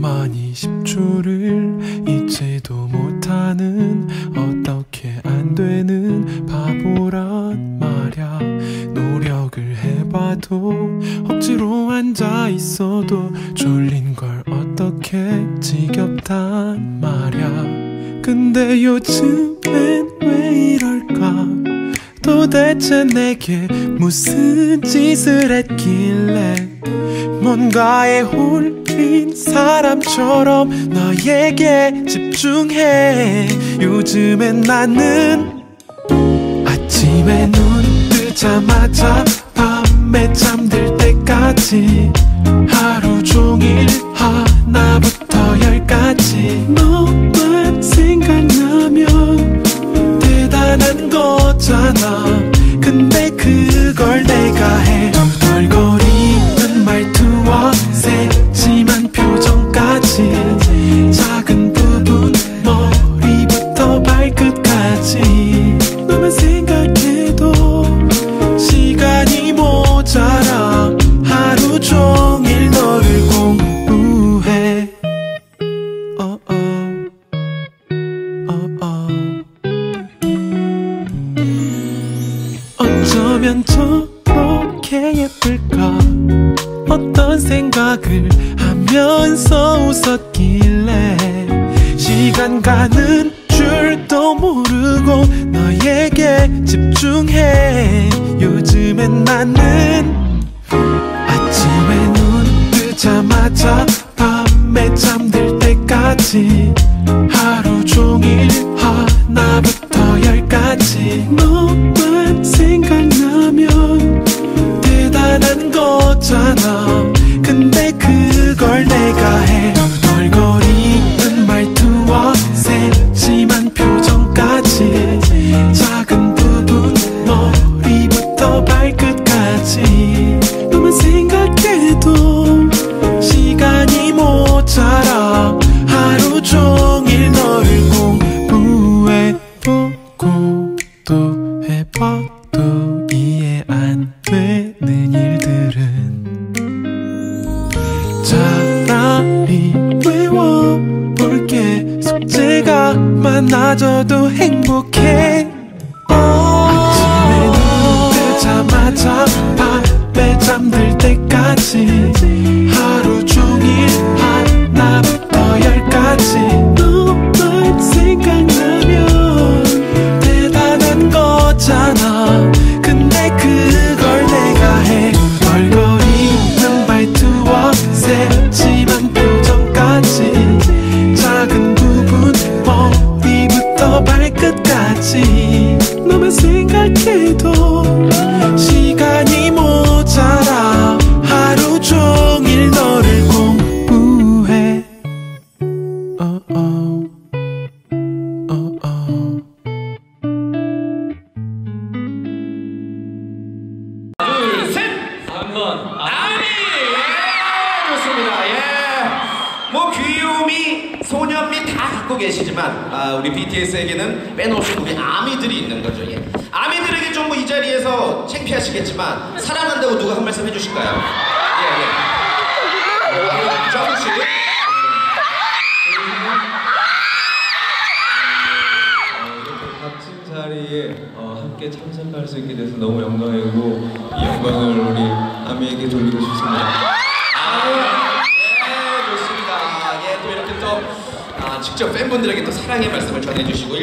가만히 10초를 잊지도 못하는 어떻게 안 되는 바보란 말야. 노력을 해봐도 억지로 앉아 있어도 졸린 걸 어떻게 지겹단 말야. 근데 요즘엔 왜 이럴까? 도대체 내게 무슨 짓을 했길래? 뭔가에 홀린 사람처럼 너에게 집중해. 요즘엔 나는 아침에 눈 뜨자마자 밤에 잠들 때까지 하루 종일 하나부터 열까지 너만 생각나면 대단한 거잖아. 근데 그걸 내가 해 어쩌면 저렇게 예쁠까? 어떤 생각을 하면서 웃었길래? 시간 가는 줄도 모르고 너에게 집중해. 요즘엔 나는 아침에 눈 뜨자마자 밤에 잠들 때까지 하루 종일 하나부터 열까지 또 해봐도 이해 안 되는 일들은 차라리 외워볼게. 숙제가 많아져도 행복해 생각해도 시간이 모자라 하루 종일 너를 공부해 어, 어. 어, 어. 한번 아미 예 좋습니다 예 뭐 귀요미 소년미 다 갖고 계시지만 아, 우리 BTS에게는 빼놓으신 우리 아미들이 있는 거죠 예. 아미들에게 좀 뭐 이 자리에서 창피하시겠지만 사랑한다고 누가 한 말씀 해주실까요? 예예 예. 정우 씨 값진 자리에 어, 함께 참석할 수 있게 돼서 너무 영광이고 이 영광을 우리 아미에게 돌리고 싶습니다. 아, 예. 예, 아, 직접 팬분들에게 또 사랑의 말씀을 전해주시고